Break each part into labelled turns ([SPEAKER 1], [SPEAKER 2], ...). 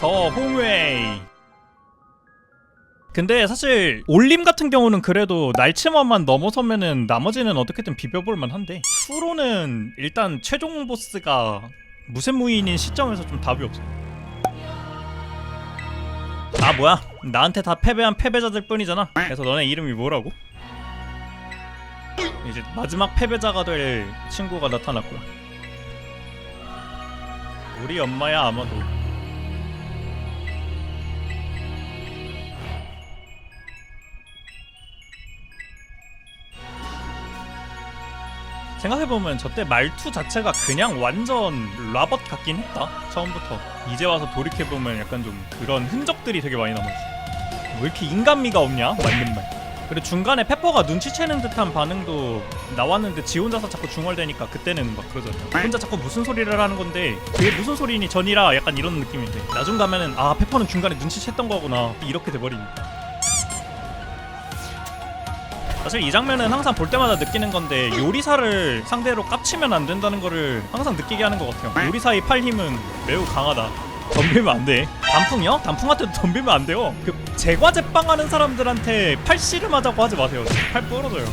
[SPEAKER 1] 더 홈웨이. 근데 사실 올림 같은 경우는 그래도 날치마만 넘어서면은 나머지는 어떻게든 비벼볼 만 한데 투로는 일단 최종 보스가 무쇠무인인 시점에서 좀 답이 없어. 아 뭐야? 나한테 다 패배한 패배자들 뿐이잖아. 그래서 너네 이름이 뭐라고? 이제 마지막 패배자가 될 친구가 나타났고요 우리 엄마야 아마도 생각해보면 저때 말투 자체가 그냥 완전 라벗 같긴 했다 처음부터. 이제 와서 돌이켜보면 약간 좀 그런 흔적들이 되게 많이 남아있어. 왜 이렇게 인간미가 없냐? 맞는 말. 그리고 중간에 페퍼가 눈치채는 듯한 반응도 나왔는데 지 혼자서 자꾸 중얼대니까 그때는 막 그러잖아. 혼자 자꾸 무슨 소리를 하는 건데 그게 무슨 소리니? 전이라 약간 이런 느낌인데. 나중 가면은 아 페퍼는 중간에 눈치챘던 거구나. 이렇게 돼버리니까 사실 이 장면은 항상 볼 때마다 느끼는 건데 요리사를 상대로 깝치면 안 된다는 거를 항상 느끼게 하는 것 같아요. 요리사의 팔 힘은 매우 강하다. 덤비면 안 돼. 단풍이요? 단풍한테도 덤비면 안 돼요. 그 제과 제빵하는 사람들한테 팔 씨름 하자고 하지 마세요. 팔 부러져요.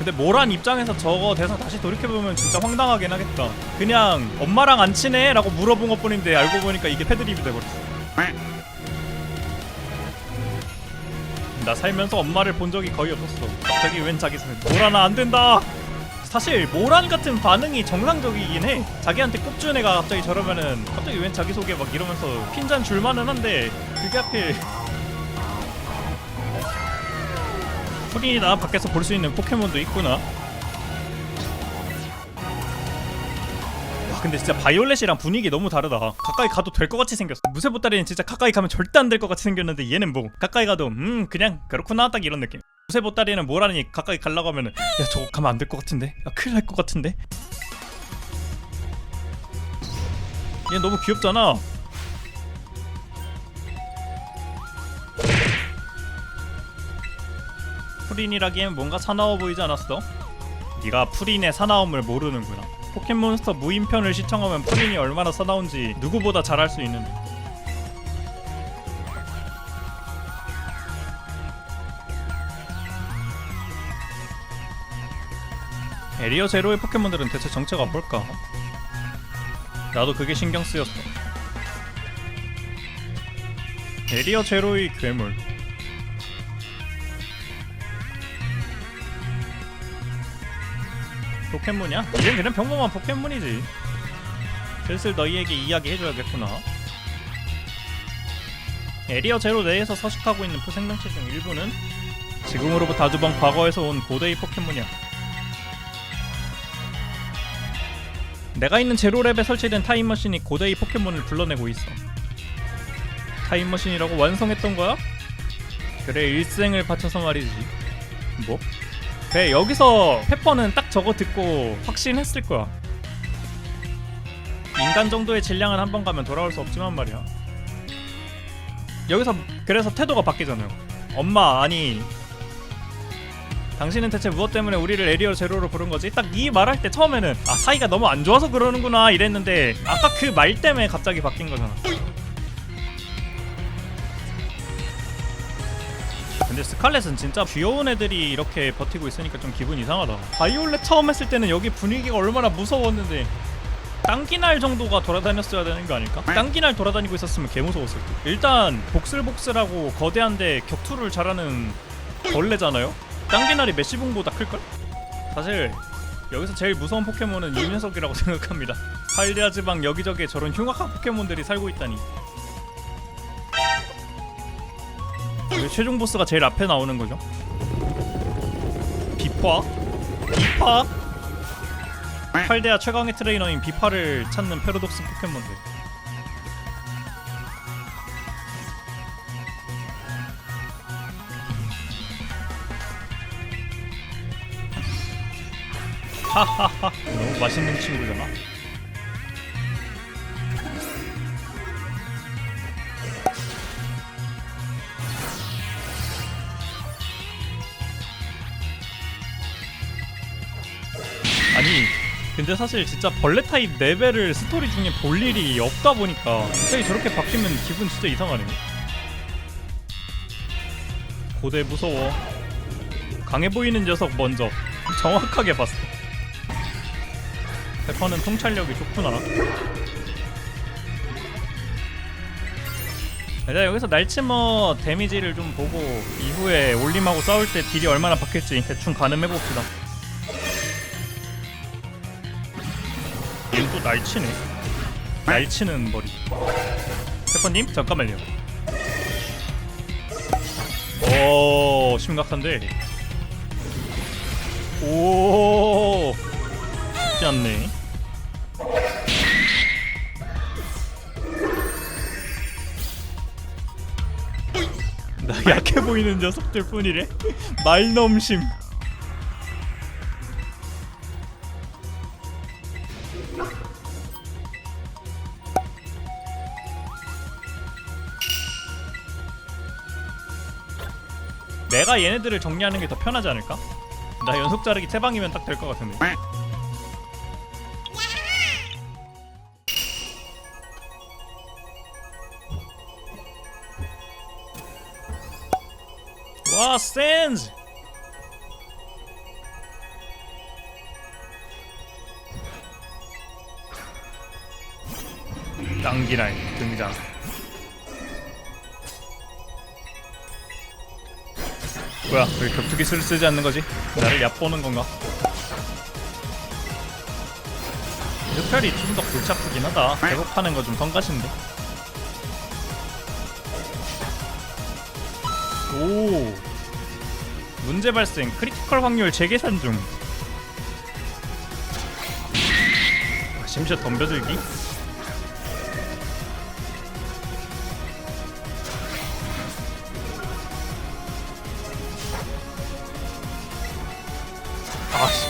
[SPEAKER 1] 근데 모란 입장에서 저거 대사 다시 돌이켜보면 진짜 황당하긴 하겠다. 그냥 엄마랑 안 친해? 라고 물어본 것 뿐인데 알고 보니까 이게 패드립이 돼버렸어. 나 살면서 엄마를 본 적이 거의 없었어. 갑자기 웬 자기 손에 모란아 안 된다! 사실 모란 같은 반응이 정상적이긴 해. 자기한테 꼽준 애가 갑자기 저러면은 갑자기 웬 자기소개 막 이러면서 핀잔 줄만은 한데 그게 하필 프리나 밖에서 볼 수 있는 포켓몬도 있구나. 와 근데 진짜 바이올렛이랑 분위기 너무 다르다. 가까이 가도 될 것 같이 생겼어. 무쇠 보따리는 진짜 가까이 가면 절대 안 될 것 같이 생겼는데 얘는 뭐 가까이 가도 음 그냥 그렇구나 딱 이런 느낌. 무쇠 보따리는 뭐라니 가까이 가려고 하면은 야 저거 가면 안 될 것 같은데. 야 큰일 날 것 같은데. 얘 너무 귀엽잖아. 프린이라기엔 뭔가 사나워 보이지 않았어? 네가 프린의 사나움을 모르는구나. 포켓몬스터 무인편을 시청하면 프린이 얼마나 사나운지 누구보다 잘알수 있는데. 에리어 제로의 포켓몬들은 대체 정체가 뭘까? 나도 그게 신경 쓰였어. 에리어 제로의 괴물. 포켓몬이야? 이젠 그냥 평범한 포켓몬이지 슬슬 너희에게 이야기해줘야겠구나 에리어 제로 내에서 서식하고 있는 포생명체 중 일부는 지금으로부터 아주 먼 과거에서 온 고대의 포켓몬이야 내가 있는 제로랩에 설치된 타임머신이 고대의 포켓몬을 불러내고 있어 타임머신이라고 완성했던 거야? 그래 일생을 바쳐서 말이지 뭐? 그래 여기서 페퍼는 딱 저거 듣고 확신했을 거야. 인간 정도의 질량은 한 번 가면 돌아올 수 없지만 말이야. 여기서 그래서 태도가 바뀌잖아요. 엄마 아니. 당신은 대체 무엇 때문에 우리를 에리어 제로로 부른 거지? 딱 이 말할 때 처음에는 아 사이가 너무 안 좋아서 그러는구나 이랬는데 아까 그 말 때문에 갑자기 바뀐 거잖아 근데 스칼렛은 진짜 귀여운 애들이 이렇게 버티고 있으니까 좀 기분 이상하다 바이올렛 처음 했을 때는 여기 분위기가 얼마나 무서웠는데 깡기날 정도가 돌아다녔어야 되는 거 아닐까? 깡기날 돌아다니고 있었으면 개 무서웠을 듯 일단 복슬복슬하고 거대한데 격투를 잘하는 벌레잖아요? 깡기날이 메시봉보다 클걸? 사실 여기서 제일 무서운 포켓몬은 이 녀석이라고 생각합니다 할리아 지방 여기저기에 저런 흉악한 포켓몬들이 살고 있다니 왜 최종 보스가 제일 앞에 나오는 거죠? 비파? 비파? 팔대야 최강의 트레이너인 비파를 찾는 패러독스 포켓몬들 하하하 너무 맛있는 친구잖아 근데 사실 진짜 벌레 타입 레벨을 스토리 중에 볼 일이 없다 보니까 갑자기 저렇게 바뀌면 기분 진짜 이상하네. 고대 무서워. 강해 보이는 녀석 먼저 정확하게 봤어. 페퍼는 통찰력이 좋구나. 자 여기서 날치머 데미지를 좀 보고 이후에 올림하고 싸울 때 딜이 얼마나 박힐지 대충 가늠해봅시다 날치네 날치는 머리? 페퍼님 잠깐만요. 오 심각한데? 오 쉽지 않네. 나 약해 보이는 녀석들 뿐이래? 말넘심 얘네들을 정리하는 게 더 편하지 않을까? 나 연속 자르기 세 방이면 딱 될 것 같은데. 와 센즈! 땅기라인 등장 뭐야 왜 격투기 수를 쓰지 않는 거지? 나를 얕보는 건가? 흡혈이 좀 더 골치 아프긴 하다. 배고파는 거 좀 성가신데? 오. 문제 발생. 크리티컬 확률 재계산 중. 아, 심지어 덤벼들기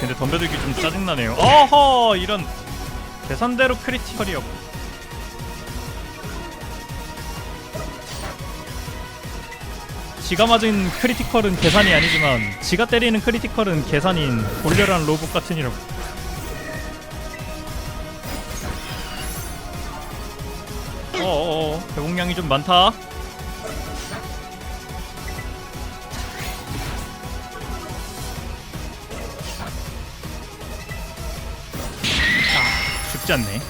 [SPEAKER 1] 근데 덤벼들기 좀 짜증나네요. 어허! 이런 계산대로 크리티컬이었고. 지가 맞은 크리티컬은 계산이 아니지만 지가 때리는 크리티컬은 계산인 골렬한 로봇 같은 이라고. 어어어. 배공량이 좀 많다 아 죽지 않네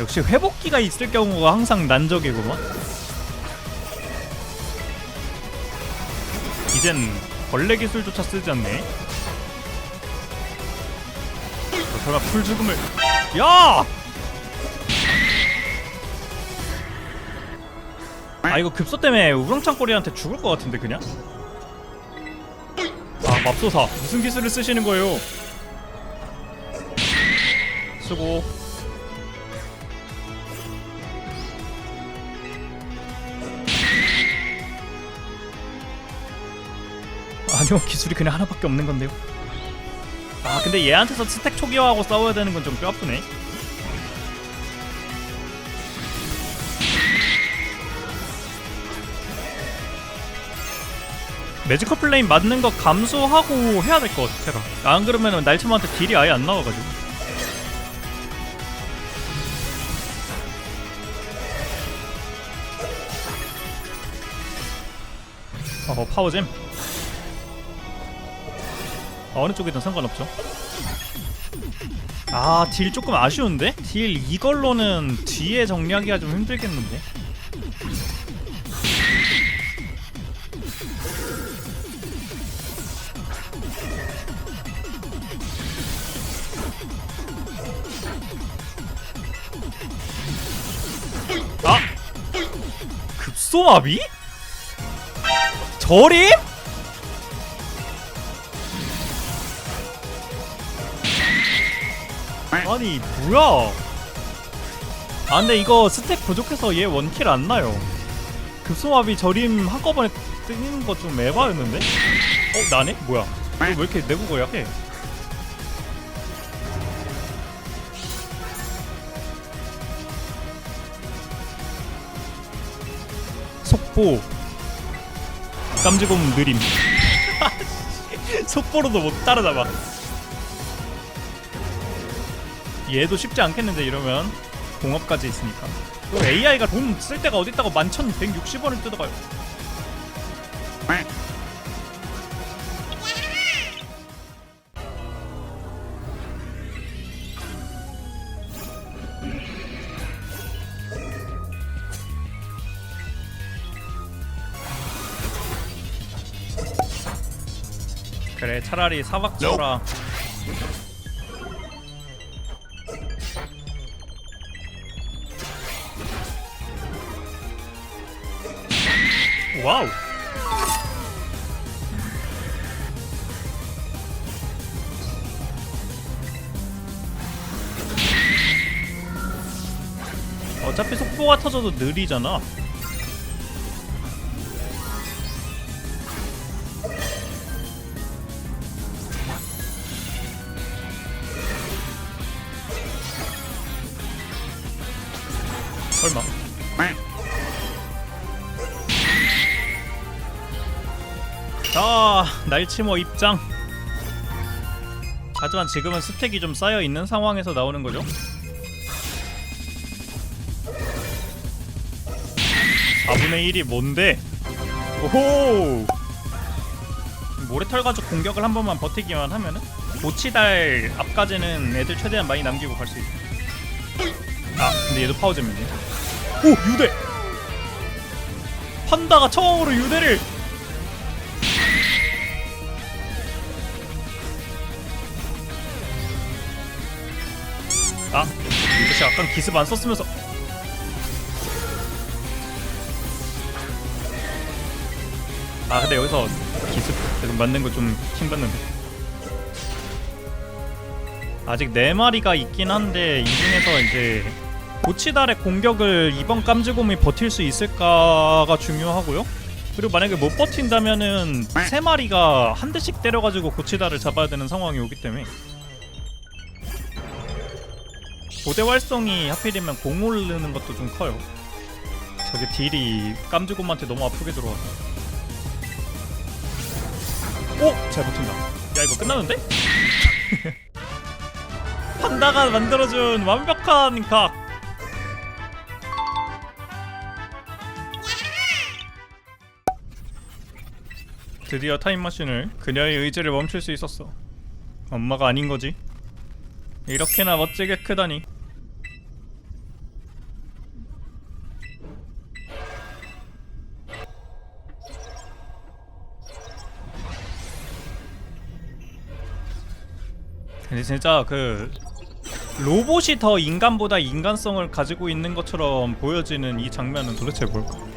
[SPEAKER 1] 역시 회복기가 있을 경우가 항상 난적이구만 이젠 벌레 기술조차 쓰지 않네. 저라 풀 죽음을. 야! 아 이거 급소 때문에 우렁창 꼬리한테 죽을 것 같은데 그냥. 아 맙소사 무슨 기술을 쓰시는 거예요? 수고. 아니요 기술이 그냥 하나밖에 없는 건데요. 아 근데 얘한테서 스택 초기화하고 싸워야 되는 건 좀 뼈아프네. 매지컬 플레임 맞는 거 감수하고 해야 될 것 같아 테라 안 그러면 날침한테 딜이 아예 안 나와가지고 어 파워잼 어느 쪽이든 상관없죠. 아, 딜 조금 아쉬운데? 딜 이걸로는 뒤에 정리하기가 좀 힘들겠는데? 아! 급소마비? 저림? 아니 뭐야 아 근데 이거 스택 부족해서 얘 원킬 안 나요 급소마비 저림 한꺼번에 뜨는 거 좀 에바였는데? 어 나네? 뭐야 이거 왜 이렇게 내국어 약해 속보 깜지곰 느림. 속보로도 못 따라잡아. 얘도 쉽지 않겠는데 이러면. 공업까지 있으니까. 또 AI가 돈 쓸 데가 어딨다고 11,160원을 뜯어가요. 그래 차라리 사박 쳐라. 와우. 어차피 속보가 터져도 느리잖아 설마 자 날치모 입장 하지만 지금은 스택이 좀 쌓여 있는 상황에서 나오는 거죠. 4분의 1이 뭔데? 오호! 모래털 가죽 공격을 한 번만 버티기만 하면은 고치달 앞까지는 애들 최대한 많이 남기고 갈 수 있어. 아, 근데 얘도 파워잼이네. 오, 유대! 판다가 처음으로 유대를 아, 이것이 약간 기습 안 썼으면서 아 근데 여기서 기습 계속 맞는 거 좀 킹받는데 아직 네 마리가 있긴 한데 이 중에서 이제 고치달의 공격을 이번 깜지곰이 버틸 수 있을까가 중요하고요. 그리고 만약에 못 버틴다면은 세 마리가 한 대씩 때려가지고 고치달을 잡아야 되는 상황이 오기 때문에. 고대 활성이 하필이면 공 오르는 것도 좀 커요. 저게 딜이 깜지곰한테 너무 아프게 들어와서. 오! 잘 버틴다. 야 이거 끝나는데? 판다가 만들어준 완벽한 각 드디어 타임머신을 그녀의 의지를 멈출 수 있었어. 엄마가 아닌 거지. 이렇게나 멋지게 크다니. 근데 진짜 그 로봇이 더 인간보다 인간성을 가지고 있는 것처럼 보여지는 이 장면은 도대체 뭘까?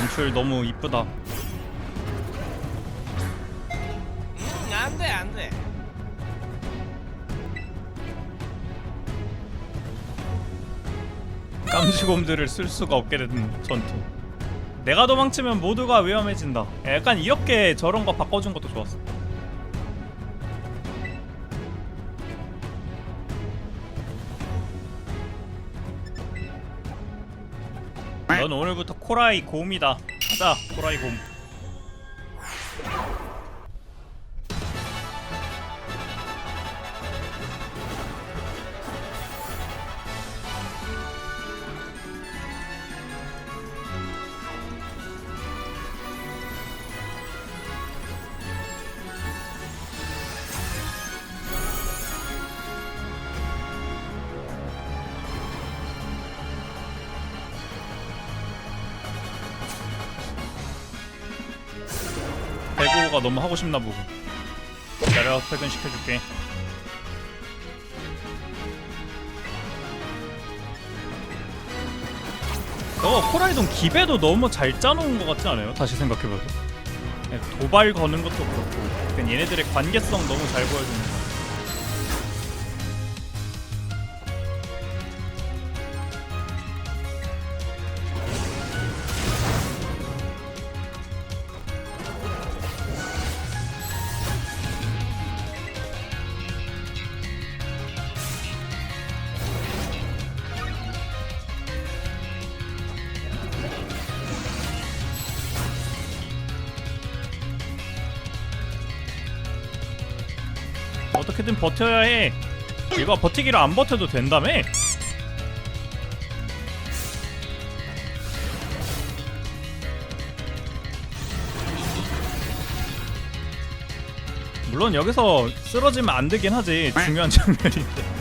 [SPEAKER 1] 연출 너무 이쁘다.
[SPEAKER 2] 응, 안 돼, 안 돼.
[SPEAKER 1] 깜지곰들을 쓸 수가 없게 된 전투. 내가 도망치면 모두가 위험해진다. 약간 이렇게 저런 거 바꿔준 것도 좋았어. 넌 오늘부터 코라이 곰이다. 가자, 코라이 곰. 배구가 너무 하고 싶나 보고. 기다려, 퇴근시켜줄게. 너 코라이돈 기배도 너무 잘 짜놓은 것 같지 않아요? 다시 생각해봐도. 네, 도발 거는 것도 그렇고, 그냥 얘네들의 관계성 너무 잘 보여주는 거. 버텨야 해 이거 버티기를 안 버텨도 된다며? 물론 여기서 쓰러지면 안 되긴 하지 중요한 장면인데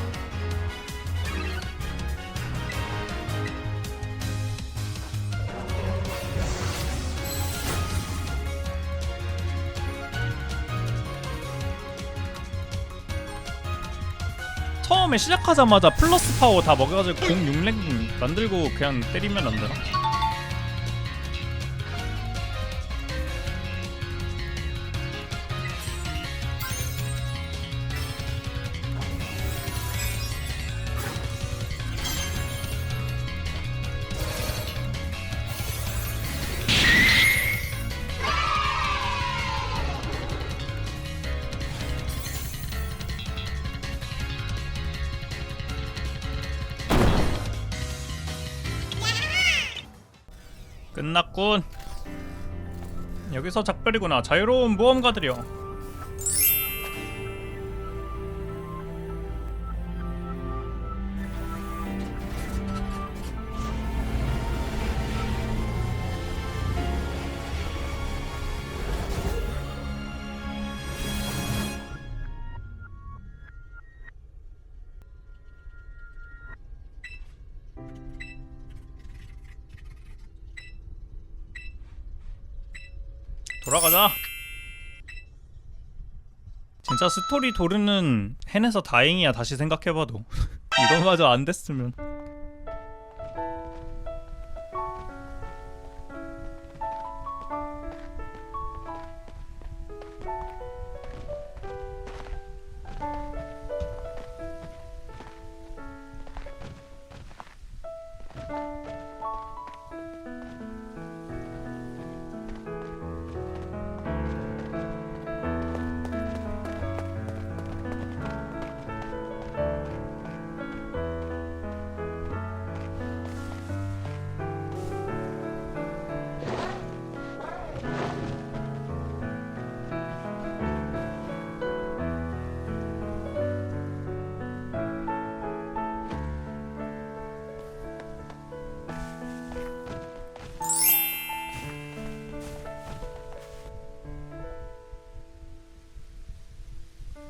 [SPEAKER 1] 시작하자마자 플러스 파워 다 먹여가지고 06랭 만들고 그냥 때리면 안 되나? 끝났군. 여기서 작별이구나. 자유로운 모험가들이여. 돌아가자. 진짜 스토리 도르는 해내서 다행이야. 다시 생각해봐도 이거마저 안 됐으면.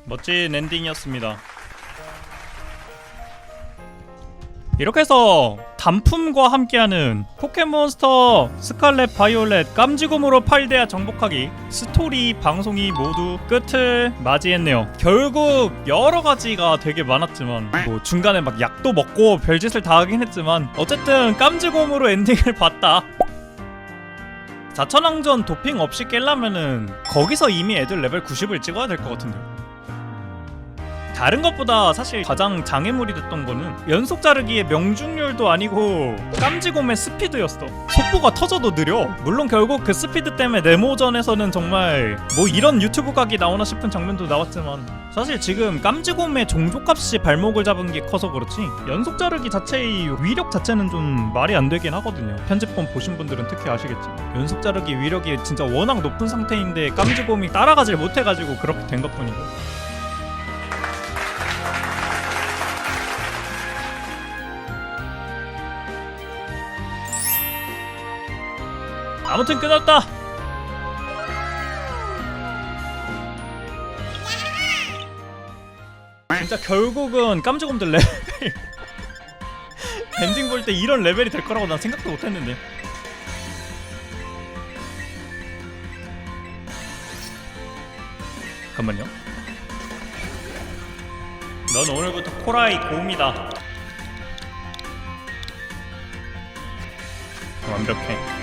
[SPEAKER 1] 멋진 엔딩이었습니다. 이렇게 해서 단품과 함께하는 포켓몬스터 스칼렛 바이올렛 깜지곰으로 팔대야 정복하기 스토리 방송이 모두 끝을 맞이했네요. 결국 여러 가지가 되게 많았지만 뭐 중간에 막 약도 먹고 별짓을 다 하긴 했지만 어쨌든 깜지곰으로 엔딩을 봤다. 4천왕전 도핑 없이 깰려면은 거기서 이미 애들 레벨 90을 찍어야 될 것 같은데요. 다른 것보다 사실 가장 장애물이 됐던 거는 연속 자르기의 명중률도 아니고 깜지곰의 스피드였어. 속보가 터져도 느려. 물론 결국 그 스피드 때문에 네모전에서는 정말 뭐 이런 유튜브 각이 나오나 싶은 장면도 나왔지만 사실 지금 깜지곰의 종족값이 발목을 잡은 게 커서 그렇지 연속 자르기 자체의 위력 자체는 좀 말이 안 되긴 하거든요. 편집본 보신 분들은 특히 아시겠지. 연속 자르기 위력이 진짜 워낙 높은 상태인데 깜지곰이 따라가질 못해가지고 그렇게 된 것 뿐이고. 아무튼 끝났다. 진짜 결국은 깜짝곰들 레벨 엔딩 볼 때 이런 레벨이 될 거라고 난 생각도 못했는데. 잠깐만요. 넌 오늘부터 코라이 고음이다. 완벽해.